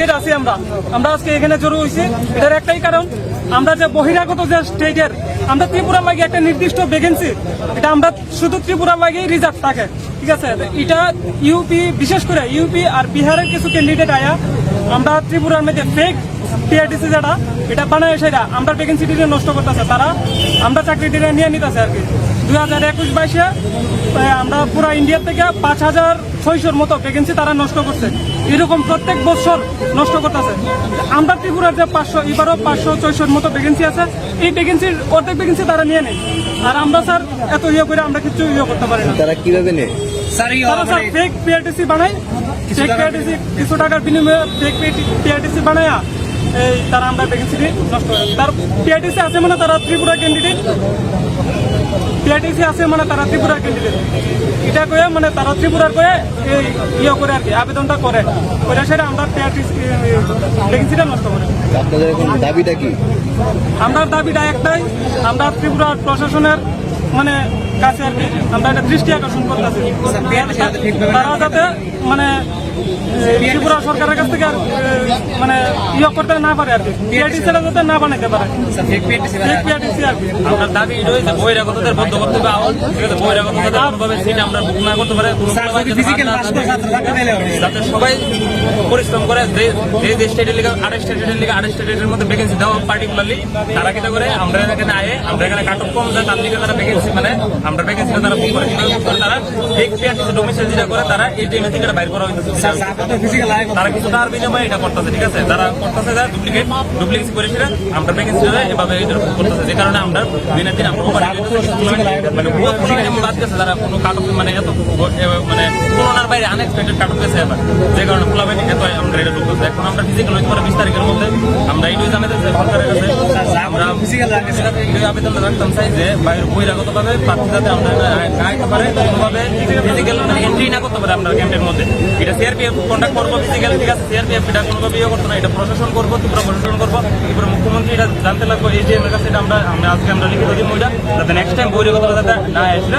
স্টেটের আছি আমরা। আমরা আজকে এখানে জড়ো হয়েছি এটার একটাই কারণ, আমরা যে বহিরাগত যে স্টেটের আমরা ত্রিপুরা লাগে একটা নির্দিষ্ট ভ্যাকেন্সি এটা আমরা শুধু ত্রিপুরা লাগেই রিজার্ভ থাকে। ঠিক আছে? এটা ইউপি বিশেষ করে ইউপি আর বিহারের কিছু ক্যান্ডিডেট আয়া, আমরা ত্রিপুরার মধ্যে ফেক টিআরটিসি যেটা এটা বানায় সেটা আমরা ভ্যাকেন্সিটিকে নষ্ট করতেছে। তারা, আমরা চাকরিটিকে নিয়ে নিতেছে আর কি। দুই হাজার একুশ বাইশে আমরা পুরো ইন্ডিয়া থেকে পাঁচ হাজার ছয়শোর মতো ভ্যাকেন্সি তারা নষ্ট করছে। এরকম প্রত্যেক বছর নষ্ট করতেছে। আমরা ত্রিপুরার যে পাঁচশো এবারও পাঁচশো ছয়শোর মতো ভ্যাকেন্সি আছে। এই ভ্যাকেন্সির অর্ধেক ভ্যাকেন্সি তারা নিয়ে নেয়। আর আমরা স্যার এত ইয়ে করে আমরা কিছু ইয়ে করতে পারি না। তারা কীভাবে নেয়? তারা স্যার ফেক পিআরটিসি বানায়। ফেক পিআরটিসি কিছু টাকার বিনিময়ে ফেক পিআরটিসি বানায় এই তারা আমরা ভ্যাকেন্সিটি নষ্ট করে তার পিআরটিসি আছে মানে তারা ত্রিপুরা ক্যান্ডিডেট পিআরটিসি আছে মানে তারা ত্রিপুরা ক্যান্ডিডেট এটা কয়ে মানে তারা ত্রিপুরার কয়ে এই ইয়ে করে আর কি আবেদনটা করে। করে সেটা আমরা পিআরটিসি ভ্যাকেন্সিটা নষ্ট করে। আপনাদের দাবিটা কি? আমরা দাবিটা একটাই আমরা ত্রিপুরা প্রশাসনের মানে কাছে আর কি। আমরা একটা দৃষ্টি আকর্ষণ করতেছি। তারা যাতে মানে ত্রিপুরা সরকারের কাছ থেকে আর, মানে ইয়ে করতে না পারে আর কি। পিআরটিসিটা যাতে না বানাইতে পারে। পিআরটিসি আর কি। আমরা দাবি হয়েছে বহিরাগতদের বদ্ধ করতে হবে আওয়াজ ঠিক আছে বহিরাগতদের সিট আমরা বুক না করতে পারে। যাতে সবাই পরিশ্রম করে যে যে স্টেটের লিগে আড়াই স্টেটের লিগে আড়াই স্টেটের মধ্যে ভ্যাকেন্সি দেওয়া পার্টিকুলারলি তারা কিটা করে? আমরা এখানে আয়ে আমরা এখানে কাট কম যায় তার লিগে তারা ভ্যাকেন্সি মানে আমরা ভ্যাকেন্সিটা তারা বুক করে করে তারা ফেক পিআরটিসি ডোমিসাইল যেটা করে তারা এই টিএমএসি থেকে এটা বাইর করা হইতেছে। তারা কিছু তার বিনিময়ে এটা করতেছে ঠিক আছে? তারা করতেছে যারা ডুপ্লিকেট ডুপ্লিকেট করে ফিরে আমরা ভ্যাকেন্সিটা এভাবে এটা করতেছে। যে কারণে আমরা দিনের দিন আমরা মানে এমন বাদ গেছে তারা কোনো কাগজ মানে এত মানে তুলনার বাইরে আনএক্সপেক্টেড এবার যে কারণে এত আমরা এটা ঢুকতেছে এখন আমরা ফিজিক্যাল হইতে পারে বিশ তারিখের মধ্যে। আমরা সরকারের কাছে। আমরা এই আবেদনটা রাখতাম চাই যে বাইরে আমরা না আইতে পারে, কোনোভাবে ফিজিক্যাল মানে এন্ট্রি না করতে পারে আমরা ক্যাম্পের মধ্যে। এটা সিআরপিএফ কন্ট্যাক্ট করব ফিজিক্যাল ঠিক আছে? সিআরপিএফ এটা কোনোভাবে ইয়ে করতো না। এটা প্রশাসন করব প্রশাসন করব। ত্রিপুরা মুখ্যমন্ত্রী এটা জানতে লাগবো যে এর কাছে এটা আমরা আমরা আজকে আমরা লিখিত দিব ওইটা, যাতে নেক্সট টাইম বহিরাগত যাতে না আসলে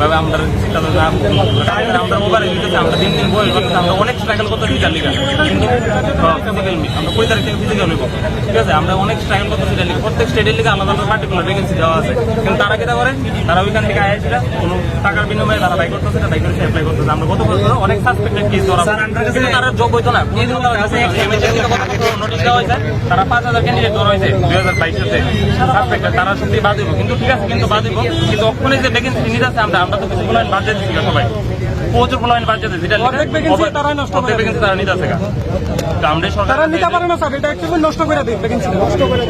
ভাবে আমরা সেটা আমরা মোবাইল দিতেছি আমরা দিন দিন বই করতেছি আমরা অনেক স্ট্রাগল করতে ফিজিক্যাল লিগা কিন্তু ফিজিক্যাল আমরা কুড়ি তারিখ থেকে ফিজিক্যাল হইব। ঠিক আছে আমরা অনেক স্ট্রাগল করতে ফিজিক্যাল লিগ প্রত্যেক স্টেটের লিগে আলাদা আলাদা পার্টিকুলার ভ্যাকেন্সি দেওয়া আছে। কিন্তু তারা কিটা করে? তারা ওইখান থেকে আয়াছিল কোনো টাকার বিনিময়ে তারা বাই করতেছে না বাই করে অ্যাপ্লাই করতেছে। আমরা গত বছর অনেক সাসপেক্টেড কেস ধরা কিন্তু তারা যোগ হইতো না। নোটিশ দেওয়া হয়েছে তারা পাঁচ হাজার ক্যান্ডিডেট ধরা হয়েছে দুই হাজার বাইশ সাথে সাসপেক্টেড তারা সত্যি বাদ দিব কিন্তু ঠিক আছে কিন্তু বাদ দিব কিন্তু ওখানে যে ভ্যাকেন্সি নিতে আছে আমরা আমরা তো কিছু বলেন বাজেট দিচ্ছি সবাই। প্রচুর বলেন বাজেট যেটা অর্ধেক ভ্যাকেন্সি তারাই নষ্ট করে ভ্যাকেন্সি তারা নিতে আছে। আমরা সরকার তারা নিতে পারে না স্যার এটা একটু নষ্ট করে দিই ভ্যাকেন্সি নষ্ট করে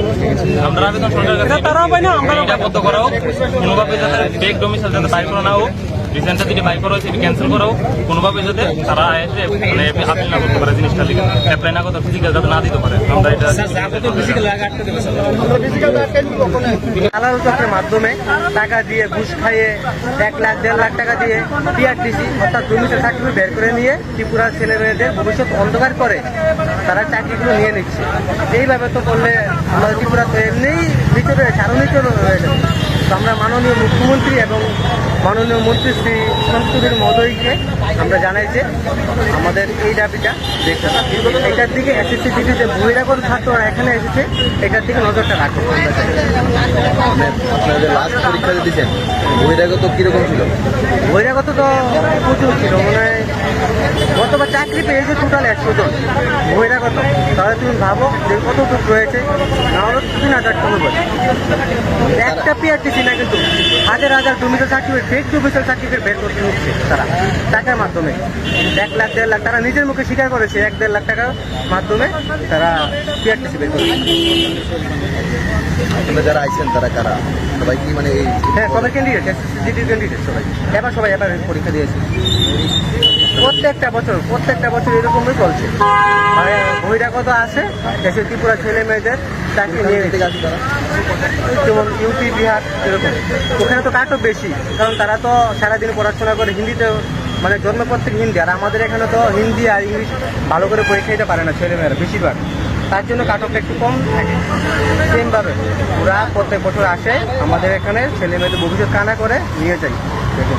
আমরা আবেদন সরকার কাছে তারা পায় না, আমরা এটা বদ্ধ করা হোক কোনোভাবে যাতে ফেক ডোমিসাইল যাতে পাই করা না হোক রিসেন্টটা যেটি বাই করা হয়েছে এটি ক্যান্সেল করা হোক কোনোভাবে যাতে তারা এসে মানে আপিল না করতে পারে জিনিসটা লিখে। অ্যাপ্লাই না করতে ফিজিক্যাল যাতে না দিতে পারে। আমরা এটা দালাল চক্রের মাধ্যমে টাকা দিয়ে ঘুষ খাইয়ে এক লাখ দেড় লাখ টাকা দিয়ে টিআরটিসি অর্থাৎ জমিতে চাকরি বের করে নিয়ে ত্রিপুরার ছেলে মেয়েদের ভবিষ্যৎ অন্ধকার করে তারা চাকরিগুলো নিয়ে নিচ্ছে। এইভাবে তো করলে আমাদের ত্রিপুরা তো এমনিই নিচে রয়েছে আরও নিচে রয়েছে আমরা মাননীয় মুখ্যমন্ত্রী এবং মাননীয় মন্ত্রী শ্রী সংসদের মহোদয়কে আমরা জানাই যে আমাদের এই দাবিটা দেখতে। এটার দিকে এসএসসি যে বহিরাগত ছাত্ররা এখানে এসেছে এটার দিকে নজরটা রাখুন লাস্ট পরীক্ষা দিয়েছেন বহিরাগত কীরকম ছিল? বহিরাগত তো প্রচুর ছিল মানে গতবার চাকরি পেয়েছে টোটাল একশো জন বহিরাগত। তাহলে তুমি ভাবো যে কতটুকু রয়েছে না হলে তিন হাজার টাকা একটা পিআরটিসি না কিন্তু হাজার হাজার ডুমিটার সার্টিফিকেট ফেক ডুমিটার সার্টিফিকেট বের করতে হচ্ছে তারা টাকার মাধ্যমে। এক লাখ দেড় লাখ তারা নিজের মুখে স্বীকার করেছে এক দেড় লাখ টাকার মাধ্যমে তারা পিআরটিসি বের আপনারা যারা আইছেন তারা কারা? সবাই কি মানে এই হ্যাঁ সবাই ক্যান্ডিডেট এসএসসি ক্যান্ডিডেট সবাই। এবার সবাই এবার পরীক্ষা দিয়েছে। প্রত্যেকটা বছর প্রত্যেকটা বছর এরকমই চলছে। মানে বহিরাগত আছে? দেশের ত্রিপুরা ছেলে মেয়েদের চাকরি নিয়ে থেকে আসে তারা। যেমন ইউপি বিহার এরকম। ওখানে তো কাটও বেশি কারণ তারা তো সারাদিন পড়াশোনা করে হিন্দিতে মানে জন্মপর থেকে হিন্দি আর আমাদের এখানে তো হিন্দি আর ইংলিশ ভালো করে পরীক্ষা দিতে পারে না ছেলেমেয়েরা বেশিরভাগ। তার জন্য কাটঅফটা একটু কম থাকে। সেমভাবে ওরা প্রত্যেক বছর আসে আমাদের এখানে ছেলে মেয়েদের ভবিষ্যৎ কানা করে নিয়ে যাই। দেখুন